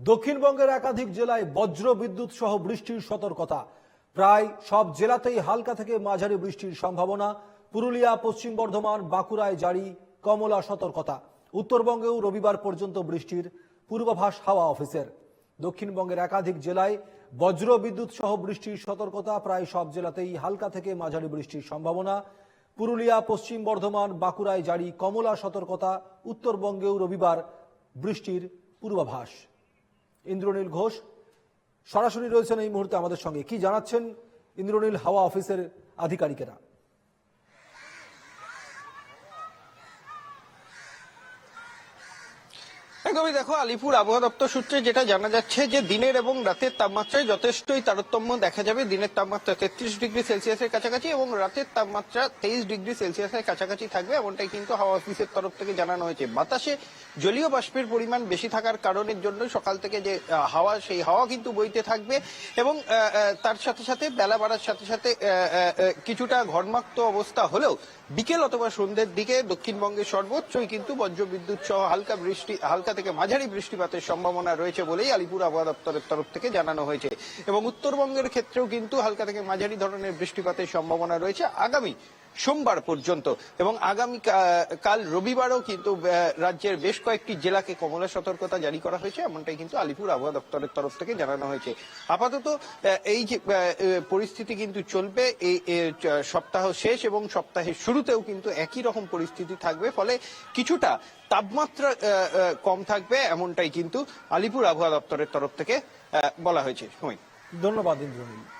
দক্ষিণবঙ্গের একাধিক জেলায় বজ্র বিদ্যুৎ সহ বৃষ্টির সতর্কতা। প্রায় সব জেলাতেই হালকা থেকে মাঝারি বৃষ্টির সম্ভাবনা। পুরুলিয়া, পশ্চিম বর্ধমান, বাঁকুড়ায় জারি কমলা সতর্কতা। উত্তরবঙ্গেও রবিবার পর্যন্ত বৃষ্টির পূর্বাভাস হাওয়া অফিসের। দক্ষিণবঙ্গের একাধিক জেলায় বজ্র বিদ্যুৎ সহ বৃষ্টির সতর্কতা প্রায় সব জেলাতেই হালকা থেকে মাঝারি বৃষ্টির সম্ভাবনা। পুরুলিয়া, পশ্চিম বর্ধমান, বাঁকুড়ায় জারি কমলা সতর্কতা। উত্তরবঙ্গেও রবিবার বৃষ্টির পূর্বাভাস। ইন্দ্রনীল ঘোষ। সরাসরি রয়েছেন এই মুহূর্তে আমাদের সঙ্গে। কি জানাচ্ছেন ইন্দ্রনীল হাওয়া অফিসের আধিকারিকেরা? একদমই দেখো, আলিপুর আবহাওয়া দপ্তর সূত্রে যেটা জানা যাচ্ছে যে দিনের এবং রাতের তাপমাত্রায় যথেষ্টই তারতম্য দেখা যাবে। দিনের তাপমাত্রা তেত্রিশ ডিগ্রি সেলসিয়াসের কাছাকাছি এবং রাতের তাপমাত্রা তেইশ ডিগ্রি সেলসিয়াসের কাছাকাছি থাকবে, এমনটাই কিন্তু হাওয়া অফিসের তরফ থেকে জানানো হয়েছে। বাতাসে জলীয় বাষ্পের পরিমাণ বেশি থাকার কারণের জন্য সকাল থেকে যে হাওয়া, সেই হাওয়া কিন্তু বইতে থাকবে এবং তার সাথে সাথে বেলা বাড়ার সাথে সাথে কিছুটা ঘর্মাক্ত অবস্থা হলেও বিকেল অথবা সন্ধ্যের দিকে দক্ষিণবঙ্গের সর্বোচ্চই কিন্তু বজ্রবিদ্যুৎ সহ হালকা বৃষ্টি, হালকা থেকে মাঝারি বৃষ্টিপাতের সম্ভাবনা রয়েছে বলেই আলিপুর আবহাওয়া দপ্তরের তরফ থেকে জানানো হয়েছে। এবং উত্তরবঙ্গের ক্ষেত্রেও কিন্তু হালকা থেকে মাঝারি ধরনের বৃষ্টিপাতের সম্ভাবনা রয়েছে। আগামী সোমবার পর্যন্ত এবং আগামী কাল রবিবারও কিন্তু রাজ্যের বেশ কয়েকটি জেলাকে কমলা সতর্কতা জারি করা হয়েছে, এমনটাই কিন্তু আলিপুর আবহাওয়া দপ্তরের তরফ থেকে জানানো হয়েছে। আপাতত এই যে পরিস্থিতি কিন্তু চলবে এই সপ্তাহ শেষ এবং সপ্তাহের শুরুতেও কিন্তু একই রকম পরিস্থিতি থাকবে, ফলে কিছুটা তাপমাত্রা কম থাকবে, এমনটাই কিন্তু আলিপুর আবহাওয়া দপ্তরের তরফ থেকে বলা হয়েছে। সময় ধন্যবাদ, ইন্দ্রনীল।